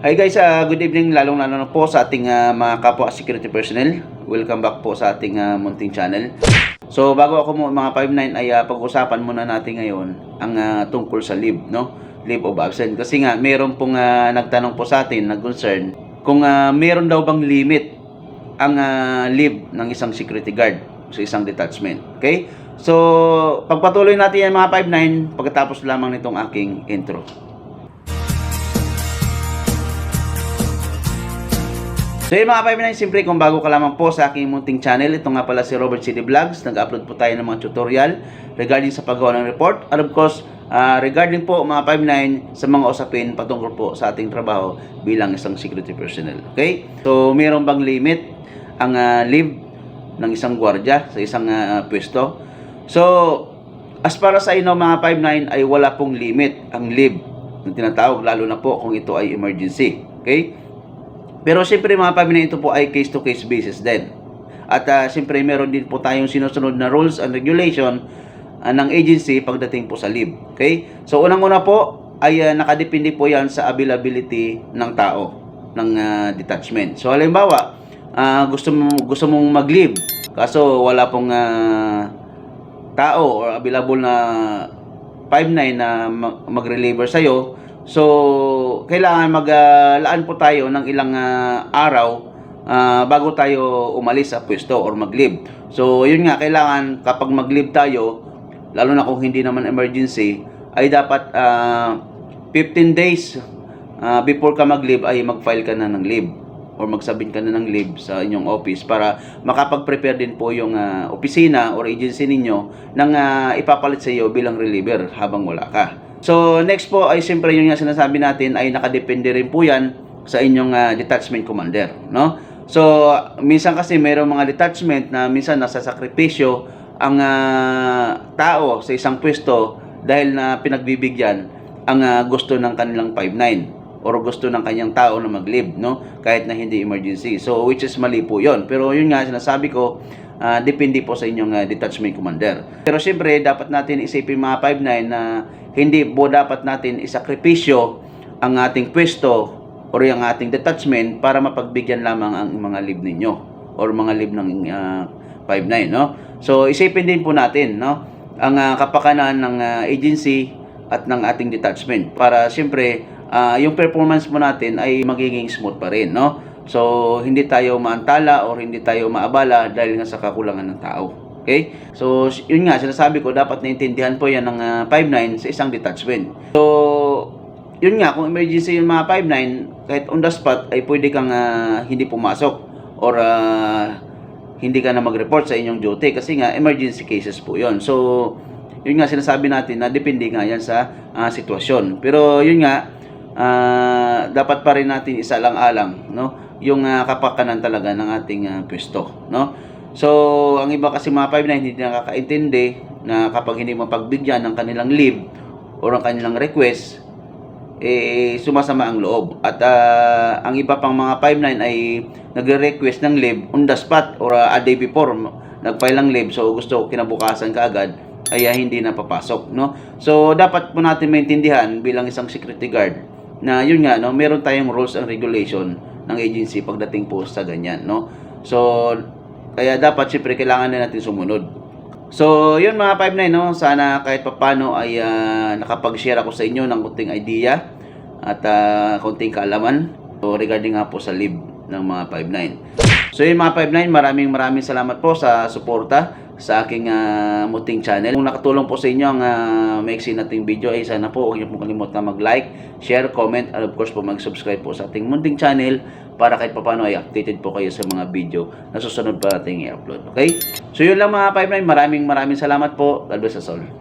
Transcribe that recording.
Hi guys, ah, good evening lalong lalo na po sa ating ah, mga kapwa security personnel. Welcome back po sa ating ah, munting channel. So bago ako mo mga 59 ay ah, pag-usapan muna natin ngayon ang ah, tungkol sa leave, no? Leave of absence. Kasi nga meron pong ah, nagtanong po sa atin, nag-concern kung ah, meron daw bang limit ang ah, leave ng isang security guard sa isang detachment. Okay? So, pagpatuloy natin yan mga 59 pagkatapos lamang nitong aking intro. So yun mga 59, siyempre kung bago ka lamang po sa aking munting channel, ito nga pala si Robert City Vlogs. Nag-upload po tayo ng mga tutorial regarding sa paggawa ng report. And of course, ah, regarding po mga 59 sa mga usapin patungkol po sa ating trabaho bilang isang security personnel. Okay? So mayroon bang limit ang ah, leave ng isang gwardiya sa isang ah, pwesto? So, as para sa inyo mga 59 ay wala pong limit ang leave na tinatawag lalo na po kung ito ay emergency. Okay? Pero siyempre mga pamilya ito po ay case to case basis din. At uh, siyempre meron din po tayong sinusunod na rules and regulation ah, ng agency pagdating po sa leave. Okay? So unang-una po ay ah, nakadepende po yan sa availability ng tao ng ah, detachment. So halimbawa, ah, gusto mo gusto mong mag-leave kaso wala pong ah, tao or available na 5-9 na mag- mag-reliever sa'yo. So, kailangan maglaan po tayo ng ilang ah, araw ah, bago tayo umalis sa pwesto or mag-leave. So, yun nga, kailangan kapag mag-leave tayo, lalo na kung hindi naman emergency, ay dapat ah, 15 days ah, before ka mag-leave ay mag-file ka na ng leave or magsabin ka na ng leave sa inyong office para makapag-prepare din po yung ah, opisina or agency ninyo ng ah, ipapalit sa iyo bilang reliever habang wala ka. So next po ay siyempre yung sinasabi natin ay nakadepende rin po yan sa inyong ah, detachment commander, no? So minsan kasi mayroong mga detachment na minsan nasa sakripisyo ang ah, tao sa isang pwesto dahil na pinagbibigyan ang ah, gusto ng kanilang 59 or gusto ng kanyang tao na mag-leave, no? Kahit na hindi emergency. So, which is mali po yon Pero yun nga, sinasabi ko, ah, depende po sa inyong ah, detachment commander. Pero siyempre, dapat natin isipin mga 5-9 na hindi po dapat natin isakripisyo ang ating pwesto or yung ating detachment para mapagbigyan lamang ang mga leave ninyo or mga leave ng ah, 5-9, no? So, isipin din po natin, no? Ang ah, kapakanan ng ah, agency at ng ating detachment para siyempre ah, yung performance mo natin ay magiging smooth pa rin, no? So, hindi tayo maantala or hindi tayo maabala dahil nga sa kakulangan ng tao. Okay? So, yun nga, sinasabi ko, dapat naintindihan po yan ng ah, 5-9 sa isang detachment. So, yun nga, kung emergency yung mga 5-9, kahit on the spot, ay pwede kang ah, hindi pumasok or ah, hindi ka na mag-report sa inyong duty kasi nga emergency cases po yon So, yun nga sinasabi natin na depende nga yan sa ah, sitwasyon. Pero yun nga, ah, dapat pa rin natin isa lang alang no? yung ah, kapakanan talaga ng ating ah, pwesto. No? So, ang iba kasi mga 5 na hindi nakakaintindi na kapag hindi mapagbigyan ng kanilang leave or ang kanilang request, eh, sumasama ang loob. At ah, ang iba pang mga 5-9 ay nagre-request ng leave on the spot or ah, a day before nag-file ng leave so gusto kinabukasan ka agad ay ah, hindi na papasok no so dapat po natin maintindihan bilang isang security guard na yun nga no meron tayong rules and regulation ng agency pagdating po sa ganyan no so kaya dapat siyempre kailangan na natin sumunod So, yun mga 5-9, no? Sana kahit papano ay ah, nakapag-share ako sa inyo ng kunting idea at ah, kunting kaalaman so, regarding nga po sa leave ng mga 5-9. So, yun mga 5-9, maraming maraming salamat po sa suporta sa aking ah, muting channel. Kung nakatulong po sa inyo ang uh, maiksi nating video ay sana po huwag niyo pong kalimutan mag-like, share, comment, and of course po mag-subscribe po sa ating munting channel para kahit papano ay updated po kayo sa mga video na susunod pa nating i-upload. Okay? So yun lang mga 5-9. Maraming maraming salamat po. God bless us all.